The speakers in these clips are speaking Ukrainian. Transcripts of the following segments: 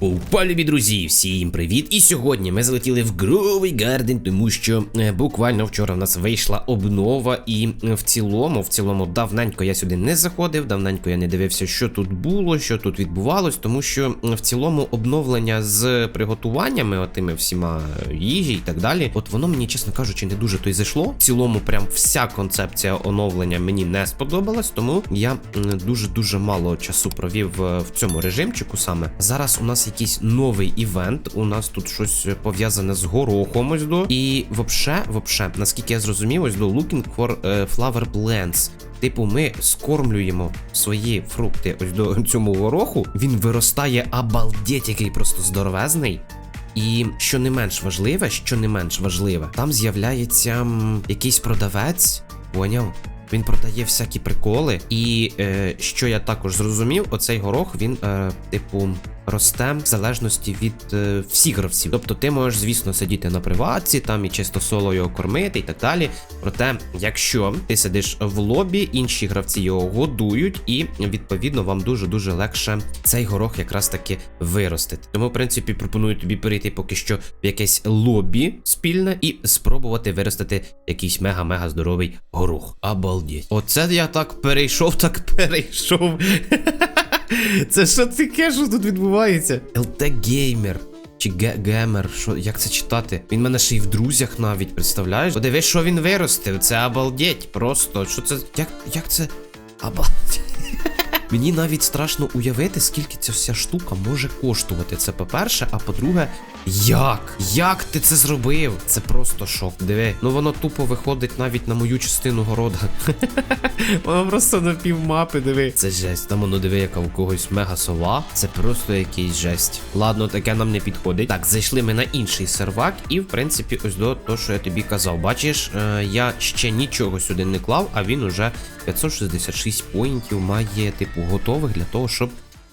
Опа, друзі, всім привіт! І сьогодні ми залетіли в Гровий Гарден, тому що е, буквально вчора в нас вийшла обнова, і е, в цілому, в цілому, давненько я сюди не заходив, давненько я не дивився, що тут було, що тут відбувалось, тому що е, в цілому обновлення з приготуваннями, отими всіма їжі і так далі, от воно мені, чесно кажучи, не дуже то й зайшло. В цілому, прям вся концепція оновлення мені не сподобалась, тому я дуже дуже мало часу провів в цьому режимчику саме. Зараз у нас якийсь новий івент. У нас тут щось пов'язане з горохом ось до. І вообще, вообще, наскільки я зрозумів, ось до Looking for е, Flower Blends. Типу, ми скормлюємо свої фрукти ось до цьому гороху. Він виростає обалдеть, який просто здоровезний. І що не менш важливе, що не менш важливе, там з'являється якийсь продавець, поняв? Він продає всякі приколи, і е, що я також зрозумів, оцей горох він, е, типу, росте в залежності від е, всіх гравців. Тобто ти можеш, звісно, сидіти на приватці, там і чисто соло його кормити і так далі. Проте, якщо ти сидиш в лобі, інші гравці його годують, і відповідно вам дуже дуже легше цей горох якраз таки виростити. Тому, в принципі, пропоную тобі перейти поки що в якесь лобі спільне і спробувати виростити якийсь мега-мега здоровий горох. Обалдеть. Оце я так перейшов, так перейшов. Це що таке, що тут відбувається? ЛТ Геймер. Чи ге- гемер, що як це читати? Він мене ще й в друзях навіть представляєш? Подивись, що він виростив. Це обалдеть. Просто що це. Як, як це. Обалдеть. Мені навіть страшно уявити, скільки ця вся штука може коштувати. Це по-перше, а по-друге, як? Як ти це зробив? Це просто шок. Диви, ну воно тупо виходить навіть на мою частину города. Воно просто на пів мапи, диви. Це жесть. Там воно диви, яка у когось мега сова. Це просто якийсь жесть. Ладно, таке нам не підходить. Так, зайшли ми на інший сервак, і в принципі, ось до того, що я тобі казав. Бачиш, е, я ще нічого сюди не клав, а він уже 566 поінтів має, типу, готових для того, щоб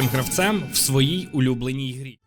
найкрутішим гравцем в своїй улюбленій грі.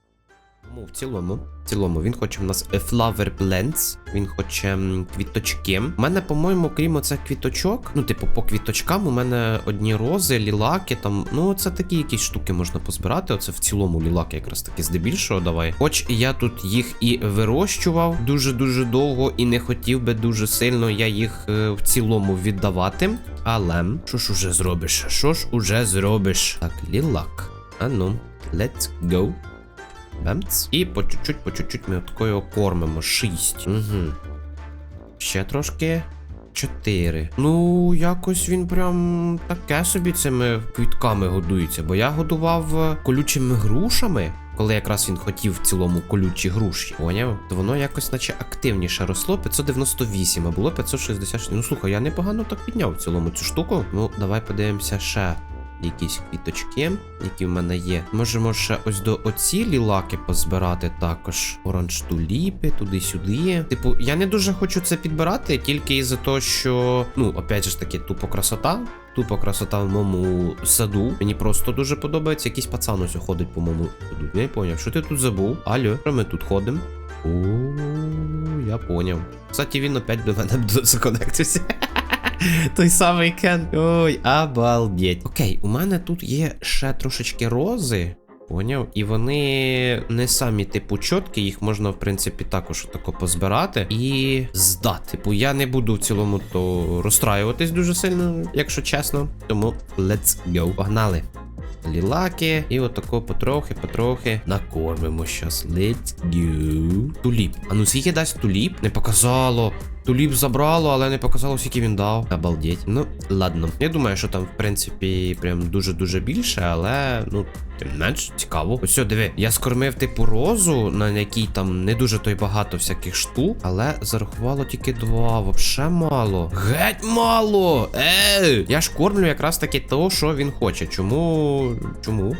Тому в цілому, в цілому, він хоче в нас е, flower blends, він хоче квіточки. У мене, по-моєму, крім оце квіточок, ну, типу, по квіточкам у мене одні рози, лілаки, там, ну, це такі якісь штуки можна позбирати. Оце в цілому лілаки якраз таки здебільшого давай. Хоч я тут їх і вирощував дуже-дуже довго, і не хотів би дуже сильно я їх е, в цілому віддавати. Але що ж уже зробиш? Що ж уже зробиш? Так, лілак. А ну, let's go. Бемц. І по чуть-чуть, по чуть-чуть ми такою кормимо. Шість. Угу. Ще трошки. Чотири. Ну, якось він прям таке собі цими квітками годується. Бо я годував е, колючими грушами. Коли якраз він хотів в цілому колючі груші, поняв? То воно якось наче активніше росло 598, а було 566. Ну слухай, я непогано так підняв в цілому цю штуку. Ну, давай подивимося ще якісь квіточки, які в мене є. Можемо ще ось до оці лілаки позбирати також. Оранж туліпи, туди-сюди. Типу, я не дуже хочу це підбирати, тільки із-за того, що, ну, опять же ж таки, тупо красота. Тупо красота в моєму саду. Мені просто дуже подобається. Якийсь пацан ось ходить по моєму саду. Я не поняв, що ти тут забув? Алло, що ми тут ходимо? О, я поняв. Кстати, він опять до мене законектився. Той самий Кен. Ой, обалдеть. Окей, у мене тут є ще трошечки рози. Поняв? І вони не самі типу чіткі, їх можна, в принципі, також тако позбирати і здати. Типу, я не буду в цілому то розстраюватись дуже сильно, якщо чесно. Тому let's go. Погнали. Лілаки, і отако потрохи, потрохи накормимо щас. Let's go. Туліп. А ну скільки дасть туліп? Не показало. Туліп забрало, але не показало, скільки він дав. Обалдеть. Ну, ладно. Я думаю, що там, в принципі, прям дуже-дуже більше, але, ну, тим не менш, цікаво. Ось, диви, я скормив типу розу, на якій там не дуже то й багато всяких штук, але зарахувало тільки два. Вообще мало. Геть мало! Ей! Я ж кормлю якраз таки того, що він хоче. Чому. Чому?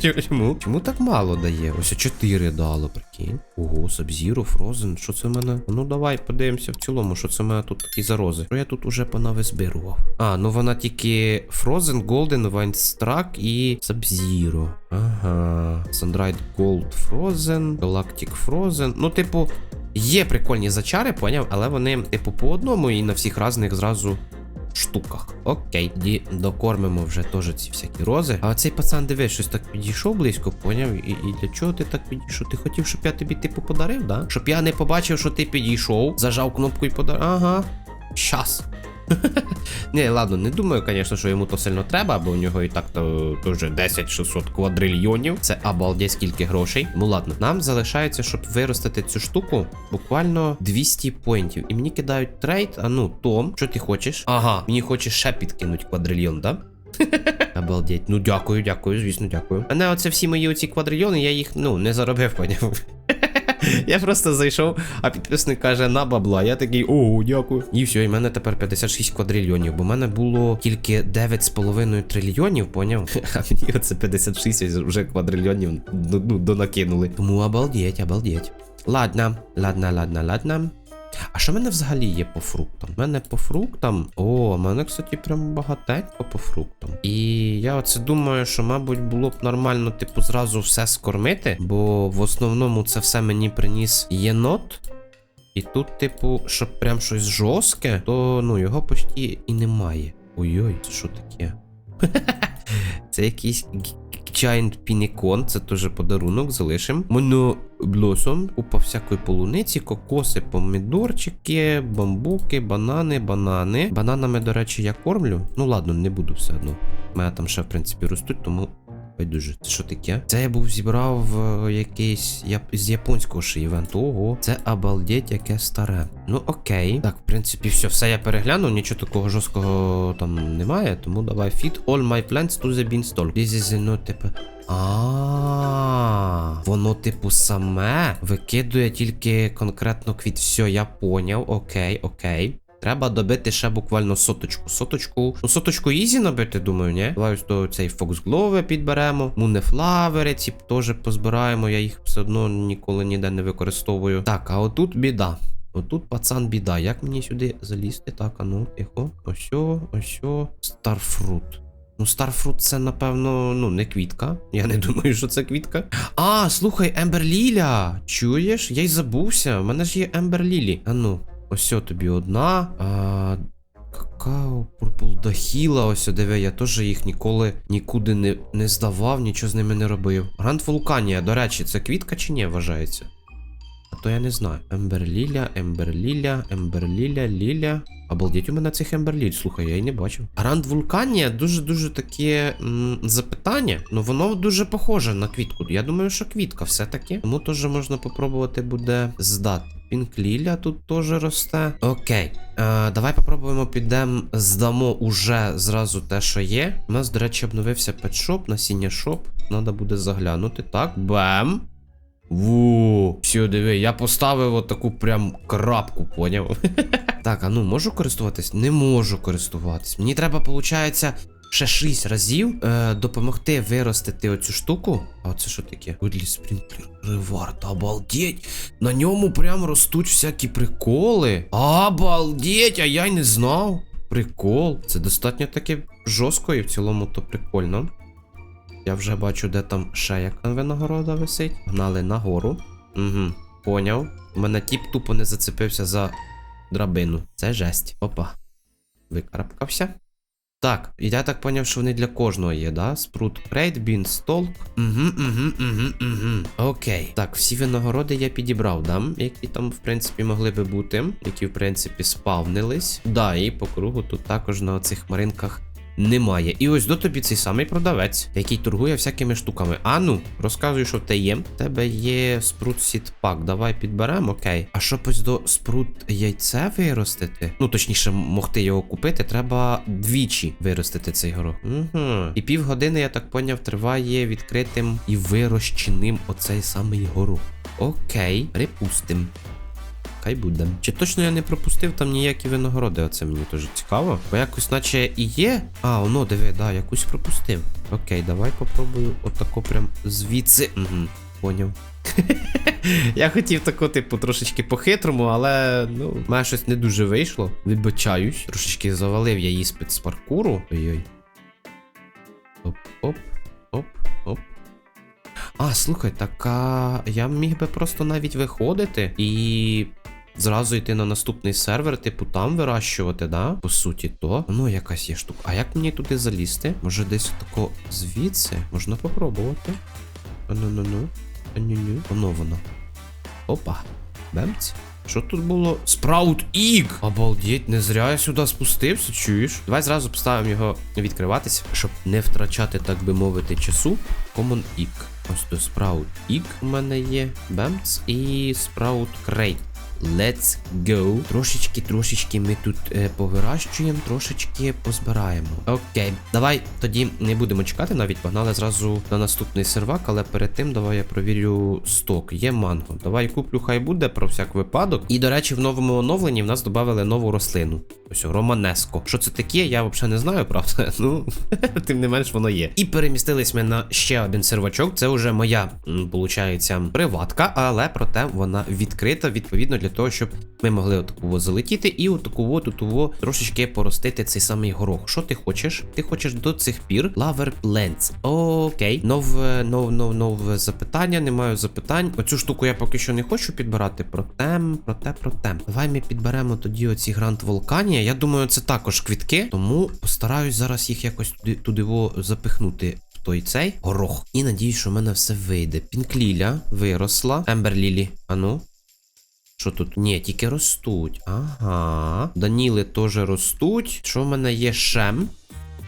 Чому? Чому так мало дає? Ось 4 дало, прикинь. Ого, Сабзіро, Фрозен. Що це в мене? Ну давай подивимося в цілому, що це в мене тут такі зарози. Що я тут уже понавизбирував? А, ну вона тільки Frozen, Golden, Вайнстрак і Сабзіро. Ага. Sunrise Gold Frozen, Galactic Frozen. Ну, типу, є прикольні зачари, поняв, але вони, типу, по одному і на всіх разних зразу штуках. Окей, тоді докормимо вже теж ці всякі рози. А цей пацан дивись, щось так підійшов близько, поняв? І, і для чого ти так підійшов? Ти хотів, щоб я тобі типу подарив, да? Щоб я не побачив, що ти підійшов, зажав кнопку і подарив. Ага. Щас. Не, ладно, не думаю, звісно, що йому то сильно треба, бо у нього і так то теж 10-600 квадрильйонів. Це обалдеть скільки грошей. Ну ладно, нам залишається, щоб виростити цю штуку, буквально 200 поінтів. І мені кидають трейд. А ну, Том, що ти хочеш? Ага, мені хочеш ще підкинуть квадрильйон, да? Обалдеть. Ну дякую, дякую, звісно, дякую. А не оце всі мої оці квадрильйони, я їх, ну, не заробив, поняв. Я просто зайшов, а підписник каже на бабла. Я такий, о, дякую. І все, і в мене тепер 56 квадрильйонів, бо в мене було тільки 9,5 трильйонів, поняв? А мені оце 56 вже квадрильйонів ну, ну, донакинули. Тому обалдеть, обалдеть. Ладно, ладно, ладно, ладно. А що в мене взагалі є по фруктам? У мене по фруктам. О, в мене, кстати, прям багатенько по фруктам. І я оце думаю, що, мабуть, було б нормально, типу, зразу все скормити, бо в основному це все мені приніс єнот. І тут, типу, щоб прям щось жорстке, то ну його почти і немає. Ой-ой, це що таке? Це якийсь Giant Pinicon, це теж подарунок, залишим. Моноблосом, купа всякої полуниці, кокоси, помідорчики, бамбуки, банани, банани. Бананами, до речі, я кормлю. Ну ладно, не буду все одно. У мене там ще, в принципі, ростуть, тому. Байдуже, це що таке? Це я був зібрав е, якийсь яп... з японського ще івенту. Ого, це обалдеть, яке старе. Ну окей. Так, в принципі, все, все я переглянув, нічого такого жорсткого там немає, тому давай feed all my plants to the beanstalk. This is no, типу. А, воно, типу, саме викидує тільки конкретно квіт. Все, я поняв. Окей, окей. Треба добити ще буквально соточку. Соточку. Ну, соточку ізі набити, думаю, ні? Давай ось то цей Фоксглови підберемо. Мунефлавери ці теж позбираємо. Я їх все одно ніколи ніде не використовую. Так, а отут біда. Отут пацан біда. Як мені сюди залізти? Так, а ну, тихо. Ось, ось, Старфрут. Ну, Старфрут це, напевно, ну, не квітка. Я не думаю, що це квітка. А, слухай, Емберліля. Чуєш? Я й забувся. У мене ж є Емберлілі. А ну, ось тобі одна. А, какао, Пурпул Дахіла, ось диви, я теж їх ніколи нікуди не, не здавав, нічого з ними не робив. Гранд Вулканія, до речі, це квітка чи ні, вважається? А то я не знаю. Емберліля, Емберліля, Емберліля, Ліля. Обалдеть у мене цих Емберліль, слухай, я й не бачив. Гранд Вулканія дуже-дуже таке м, запитання, ну воно дуже похоже на квітку. Я думаю, що квітка все-таки. Тому теж можна попробувати буде здати. Пінкліля тут теж росте. Окей. Е, давай попробуємо підемо, здамо уже зразу те, що є. У нас, до речі, обновився петшоп, насіння шоп. Надо буде заглянути. Так, бем. Ву, все, диви, я поставив отаку прям крапку, поняв? так, а ну можу користуватись? Не можу користуватись. Мені треба, виходить, ще 6 разів е, допомогти виростити оцю штуку. А це що таке? Годлі Спрінклер Ревард, обалдеть! На ньому прям ростуть всякі приколи. Обалдеть, а я й не знав. Прикол. Це достатньо таке жорстко і в цілому то прикольно. Я вже бачу, де там ще яка винагорода висить. Гнали нагору. Угу, поняв. У мене тіп тупо не зацепився за драбину. Це жесть. Опа. Викарабкався. Так, я так поняв, що вони для кожного є, да? Спрут крейт, бін, столк. Угу, угу, угу, угу. Окей. Так, всі винагороди я підібрав, да? Які там, в принципі, могли би бути. Які, в принципі, спавнились. Да, і по кругу тут також на оцих маринках немає. І ось до тобі цей самий продавець, який торгує всякими штуками. А ну, розказуй, що в тебе є. В тебе є спрут сіт пак. Давай підберемо, окей. А щоб ось до спрут яйце виростити? Ну, точніше, могти його купити, треба двічі виростити цей горох. Угу. І півгодини, я так поняв, триває відкритим і вирощеним оцей самий горох. Окей, припустим. Хай буде. Чи точно я не пропустив там ніякі винагороди? Оце мені теж цікаво. Бо якось наче і є. А, воно, диви, да, якусь пропустив. Окей, давай попробую отако прям звідси. Угу, поняв. Я хотів тако, типу, трошечки по-хитрому, але ну, в мене щось не дуже вийшло. Вибачаюсь. Трошечки завалив я іспит з паркуру. Ой-ой. Оп, оп, оп, оп. А, слухай, так я міг би просто навіть виходити і зразу йти на наступний сервер, типу там вирощувати, да? По суті, то. Ну, якась є штука. А як мені туди залізти? Може десь тако звідси? Можна попробувати. Ну-ну-ну. Ну-ну. Воно воно. Опа. Бемць. Що тут було? Спраут Ік! Обалдеть, не зря я сюди спустився, чуєш? Давай зразу поставимо його відкриватися, щоб не втрачати, так би мовити, часу. Common Ік. Ось то Sprout Ік у мене є. Бемц і Sprout Crate. Let's go. Трошечки, трошечки ми тут е, повирощуємо, трошечки позбираємо. Окей, давай тоді не будемо чекати, навіть погнали зразу на наступний сервак, але перед тим давай я провірю сток. Є манго. Давай куплю, хай буде про всяк випадок. І, до речі, в новому оновленні в нас додали нову рослину. Ось Романеско. Що це таке, я взагалі не знаю, правда. Ну, тим не менш воно є. І перемістились ми на ще один сервачок. Це вже моя, получається, приватка, але проте вона відкрита відповідно для того, щоб ми могли отаку залетіти і отаку тут трошечки поростити цей самий горох. Що ти хочеш? Ти хочеш до цих пір Lover Plants. Окей. Нове, нов, нов, запитання. Не маю запитань. Оцю штуку я поки що не хочу підбирати. Проте, проте, проте. Давай ми підберемо тоді оці грант Волканія. Я думаю, це також квітки, тому постараюсь зараз їх якось туди, туди во запихнути. в Той цей горох. І надіюсь, що в мене все вийде. Пінкліля виросла. Емберлілі. Ану. Що тут? Ні, тільки ростуть. Ага. Даніли теж ростуть. Що в мене є шем?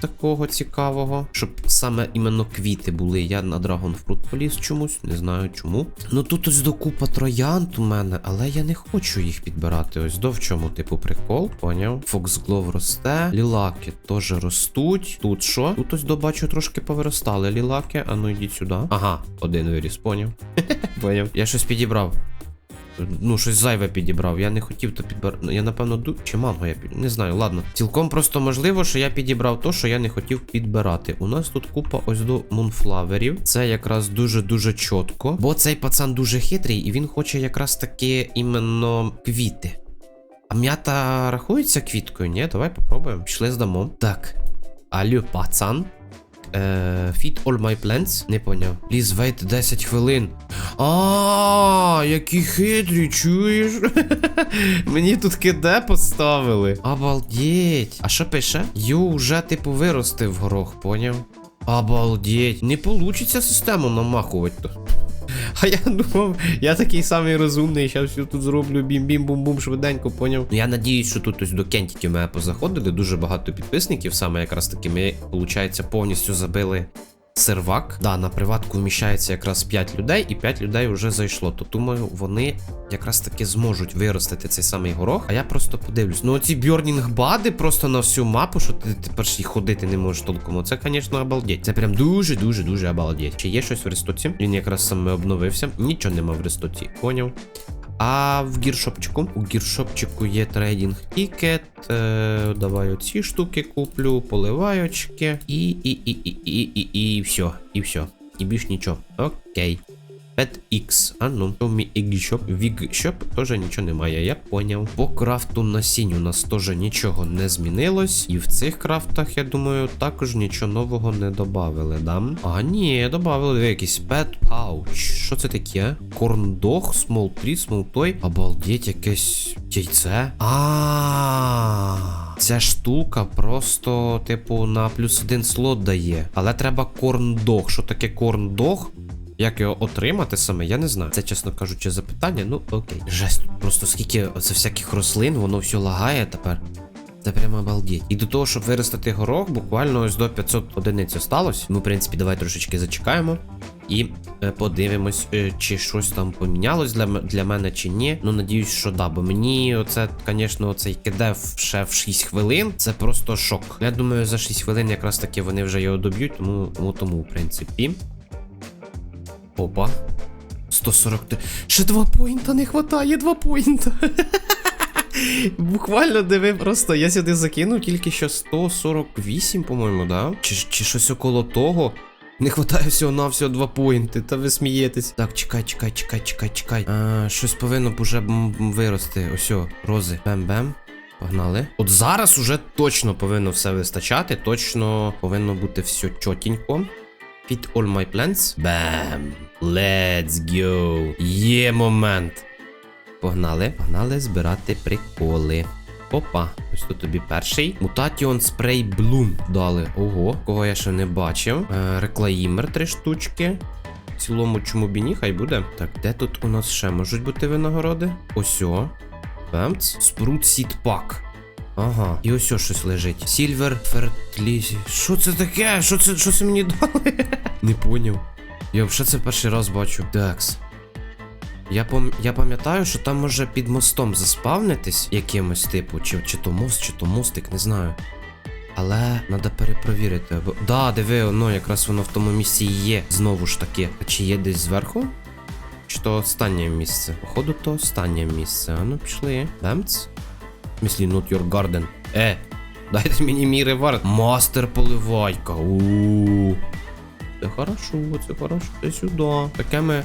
Такого цікавого, щоб саме іменно квіти були. Я на Dragonfruit поліз чомусь, не знаю чому. Ну тут ось докупа троянд у мене, але я не хочу їх підбирати. Ось до в чому, типу, прикол, поняв. Foxglove росте, лілаки теж ростуть. Тут що? Тут ось добачу трошки повиростали лілаки. А ну йдіть сюди. Ага, один виріс, поняв. Поняв. Я щось підібрав. Ну, щось зайве підібрав. Я не хотів то підбирати. Я напевно ду. Чи манго я під... Не знаю, ладно. Цілком просто можливо, що я підібрав то, що я не хотів підбирати. У нас тут купа ось до мунфлаверів. Це якраз дуже-дуже чітко. Бо цей пацан дуже хитрий, і він хоче якраз таки іменно квіти. А м'ята рахується квіткою? Ні, давай попробуємо. Пішли здамо. Так. Алло, пацан. Е, feed all my plants? Не поняв. Please wait 10 хвилин. А, які хитрі, чуєш? Мені тут киде поставили. Обалдеть. А що пише? Ю вже типу виростив горох, поняв? Обалдеть. Не получиться систему намахувати. А я думав, я такий самий розумний, я все тут зроблю бім-бім-бум-бум швиденько, поняв. Я надіюсь, що тут ось до кентіків мене позаходили, дуже багато підписників, саме якраз таки ми, виходить, повністю забили сервак. Да, на приватку вміщається якраз 5 людей, і 5 людей вже зайшло. То думаю, вони якраз таки зможуть виростити цей самий горох. А я просто подивлюсь. Ну оці бьорнінг бади просто на всю мапу, що ти тепер і ходити не можеш толком. Оце, звісно, обалдеть. Це прям дуже-дуже дуже обалдеть. Чи є щось в рестоці? Він якраз саме обновився. Нічого нема в рестоці. Поняв. А в гіршопчику. У гіршопчику є трейдинг тікет. Е, давай оці штуки куплю, поливайочки. І, і, і, і, і, і, і все. І все. І більш нічого. Окей. PetX. А ну, в мій Егішоп. Вігшоп теж нічого немає, я поняв. По крафту насінь у нас теж нічого не змінилось. І в цих крафтах, я думаю, також нічого нового не додавали, да? А, ні, додавали якийсь Pet Pouch. Що це таке? Корндох, Small Toy. Обалдеть, якесь яйце. А. Ця штука просто, типу, на плюс один слот дає. Але треба корндог. Що таке корндог? Як його отримати саме, я не знаю. Це, чесно кажучи, запитання. Ну окей. Жесть, просто скільки оце всяких рослин, воно все лагає тепер. Це прямо обалдеть. І до того, щоб виростити горох, буквально ось до 500 одиниць осталось. Ну, в принципі, давай трошечки зачекаємо. І е, подивимось, е, чи щось там помінялось для, для мене чи ні. Ну, надіюсь, що да. Бо мені оце, звісно, оцей киде в- ще в 6 хвилин. Це просто шок. Я думаю, за 6 хвилин якраз таки вони вже його доб'ють, тому, тому, тому в принципі. Опа. 143. Ще два поінта не хватає, два поінта. Буквально диви, просто я сюди закинув тільки що 148, по-моєму, да? Чи, чи щось около того. Не хватає всього на всього два поінти, та ви смієтесь. Так, чекай, чекай, чекай, чекай, чекай. А, щось повинно б уже вирости. Ось, рози. Бем-бем. Погнали. От зараз уже точно повинно все вистачати, точно повинно бути все чотенько. Fit all my plants. Бем. Let's go. Є момент. Погнали. Погнали збирати приколи. Опа, ось тут тобі перший. Mutation Spray Bloom дали. Ого, кого я ще не бачив. Е, реклаїмер три штучки. В цілому, чому б і ні, хай буде. Так, де тут у нас ще можуть бути винагороди? Ось о. Бемц. Спрут Pack. Ага, і ось щось лежить. Silver Fertility. Що це таке? Що це, що це мені дали? Не поняв. Я взагалі це перший раз бачу. Такс. Я пам я пам'ятаю, що там може під мостом заспавнитись якимось типу, чи, чи то мост, чи то мостик, не знаю. Але треба перепровірити. Бо... Да, диви, воно якраз воно в тому місці і є. Знову ж таки. А чи є десь зверху? Чи то останнє місце? Походу, то останнє місце. А ну пішли. Бемц? В смислі, not your garden. Е, дайте мені мій ревард. Мастер поливайка. у Це хорошо, це хорошо. Це сюди. Таке ми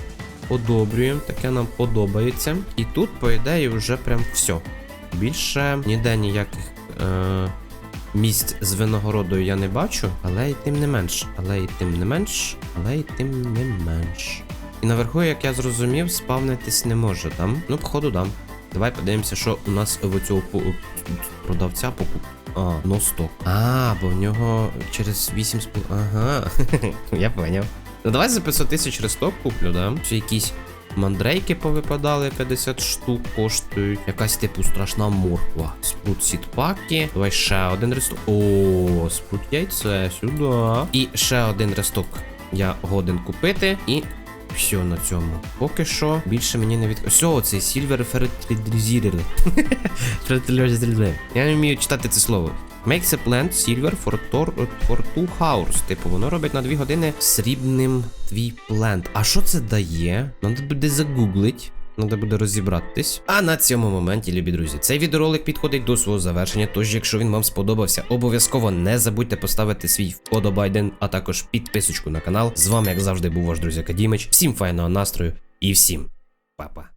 одобрюємо, таке нам подобається. І тут, по ідеї, вже прям все. Більше ніде ніяких е, місць з винагородою я не бачу, але й тим не менш. Але й тим не менш, але й тим не менш. І наверху, як я зрозумів, спавнитись не може там. Ну, походу, дам. Давай подивимося, що у нас в цього продавця покуп. А, носток. А, бо в нього через 8 спол... Ага. Я поняв. Ну давай за 500 тисяч ресток куплю, да? Чи якісь мандрейки повипадали, 50 штук коштують. Якась типу страшна морква. Спрут сітпаки. Давай ще один ресток. О, спрут яйце, сюди. І ще один ресток я годен купити. І все на цьому. Поки що більше мені не від. Ось о, цей Silver Fertilizer. Fertilizer. Я не вмію читати це слово. Makes a plant silver for, tor- for two hours. Типу, воно робить на 2 години срібним твій плент. А що це дає? Надо буде загуглить. Надо буде розібратись. А на цьому моменті, любі друзі, цей відеоролик підходить до свого завершення. Тож, якщо він вам сподобався, обов'язково не забудьте поставити свій вподобайден, а також підписочку на канал. З вами, як завжди, був ваш друзяка Дімич. Всім файного настрою і всім па-па.